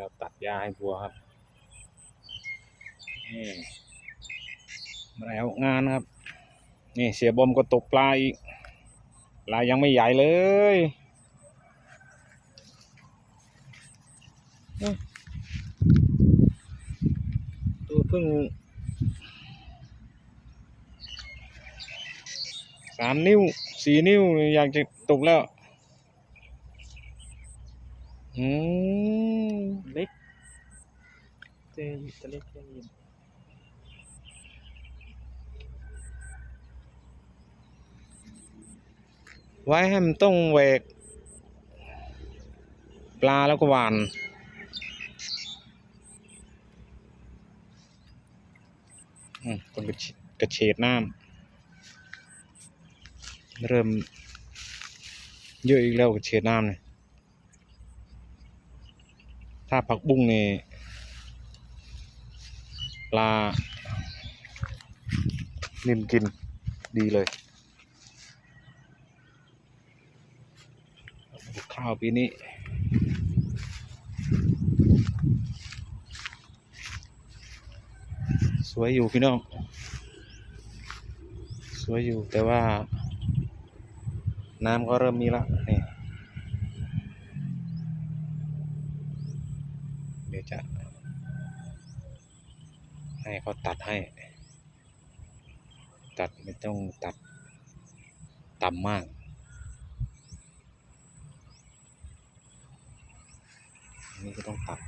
ครับตัดหญ้าให้วัวครับนี่มาแล้วงานครับ นี่เสียบอมก็ตกปลาอีกปลายังไม่ใหญ่เลยอื้อตัวเพิ่งสามนิ้วสี่นิ้วอยากจะตกแล้ว อืมเล็กเจจะเล็กแค่นี้ไว้ให้มันต้องแหวก ปลาแล้วก็หวานอืมต้องกระเฉกระเฉดน้ำเริ่มเยอะอีกแล้วกระเฉดน้ำเนี่ย ถ้าผักบุ้งนี่ปลา นิ่มกินดีเลยข้าวปีนี้สวยอยู่พี่น้อง สวยอยู่แต่ว่า น้ำก็เริ่มมีละนี่ เดี๋ยวจะให้เขาตัดให้ ตัดไม่ต้องตัดต่ำมาก นี่ก็ต้องตัด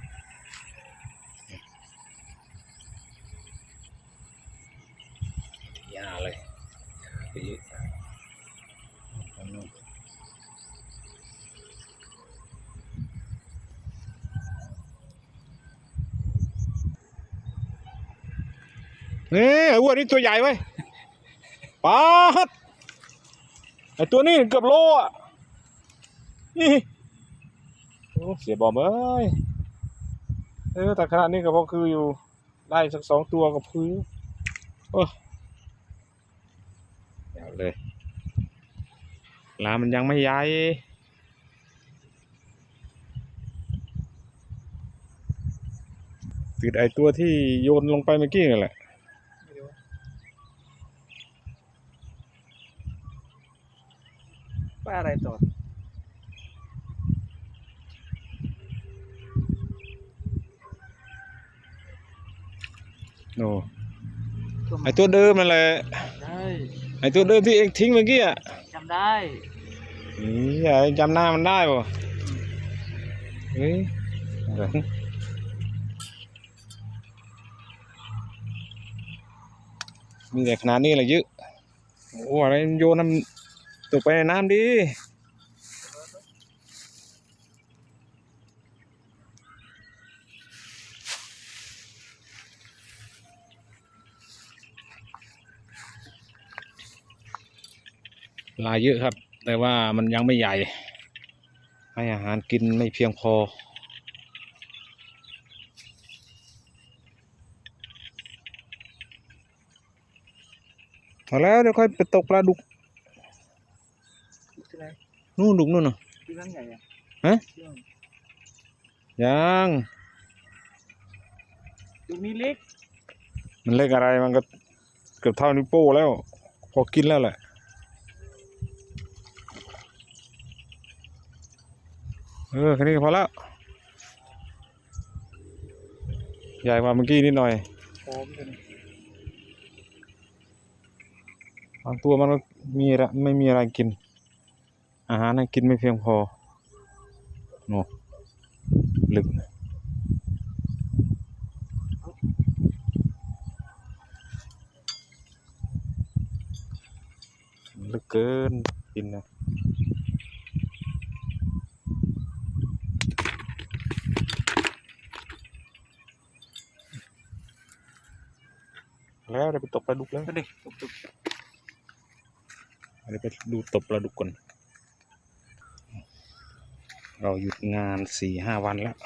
ยาเลยไปเยอะเอานู่น นี่ไอ้อ้วนนี่ตัวใหญ่ไว้ป๊าดไอ้ตัวนี้เกือบโลอะนี่โอ้เสียบอมเอ้ยเออแต่ขนาดนี้ก็พอคืออยู่ได้สักสองตัวกับพื้นโอ้ยาวเลยลามันยังไม่ใหญ่ติดไอตัวที่โยนลงไปเมื่อกี้นั่นแหละ ไม่รู้ ว่าอะไรต่อโอ้ไอตัวเดิมนั่นแหละได้ไอตัวเดิมที่เองทิ้งเมื่ ต่ขนาดนี้แหละเยอะโอ้อะไรมันโยนน้ำตกไปในน้ำดิลายเยอะครับ แต่ว่ามันยังไม่ใหญ่ ให้อาหารกินไม่เพียงพอเอาแล้วเดี๋ยวค่อยไปตกปลาดุก นู่นดุกนู่นน่ะที่นั่นใหญ่อะฮะที่นั่นยังดูนี้เล็ก มันเล็กอะไรมันก็เกือบเท่านิ้วโป้งแล้ว พอกินแล้วแหละเออแค่นี้ก็พอแล้วใหญ่กว่าเมื่อกี้นิดหน่อยพร้อมกันบางตัวมันก็มีอะไรไม่มีอะไรกิน อาหารให้กินไม่เพียงพอโน่ลึกลึกเกินกินนะแล้วเดี๋ยวไปตกปลาดุกแล้วก็เด็กตุกตุกเดี๋ยวไปดูตบปลาดุกก่อน เราหยุดงานสี่ห้าวันแล้ว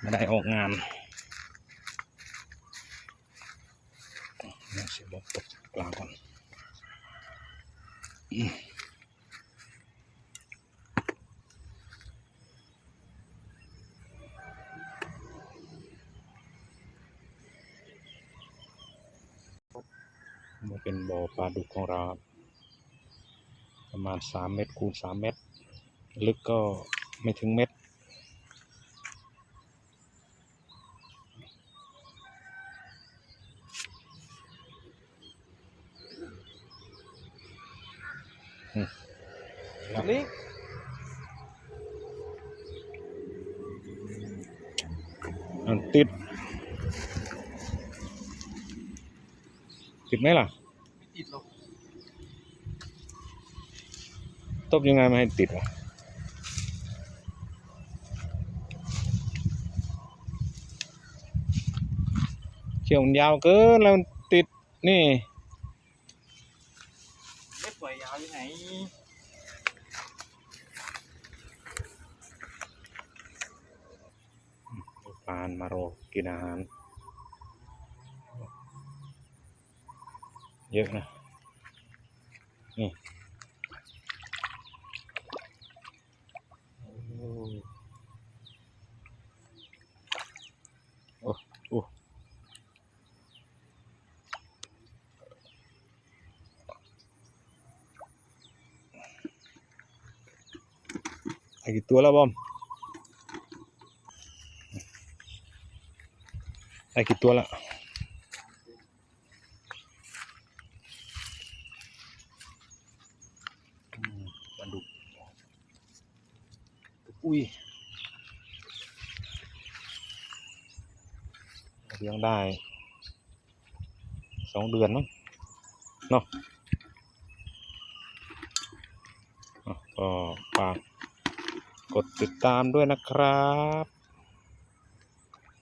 ไม่ได้ออกงานนี่เสียบตกปลาก่อนมันเป็นบ่อปลาดุกของเรา ประมาณสามเมตรคูณสามเมตร ลึกก็ไม่ถึงเมตรนี่อันติด ติดไหมล่ะ ไม่ติดหรอก ตบยังไงไม่ให้ติดวะ เชือกมันยาวเกินแล้วมันติดนี่ไม่ปล่อยยาวยังไงปานมารอกินอาหารเยอะนะ นี่โอ้โอ้โอ้ไอ้ กี่ตัวแล้วบอมได้กี่ตัวละอืมปลาดุกอุ้ยเลี้ยงได้สองเดือนมั้งเนาะอะก็ฝาก กดติดตามด้วยนะครับ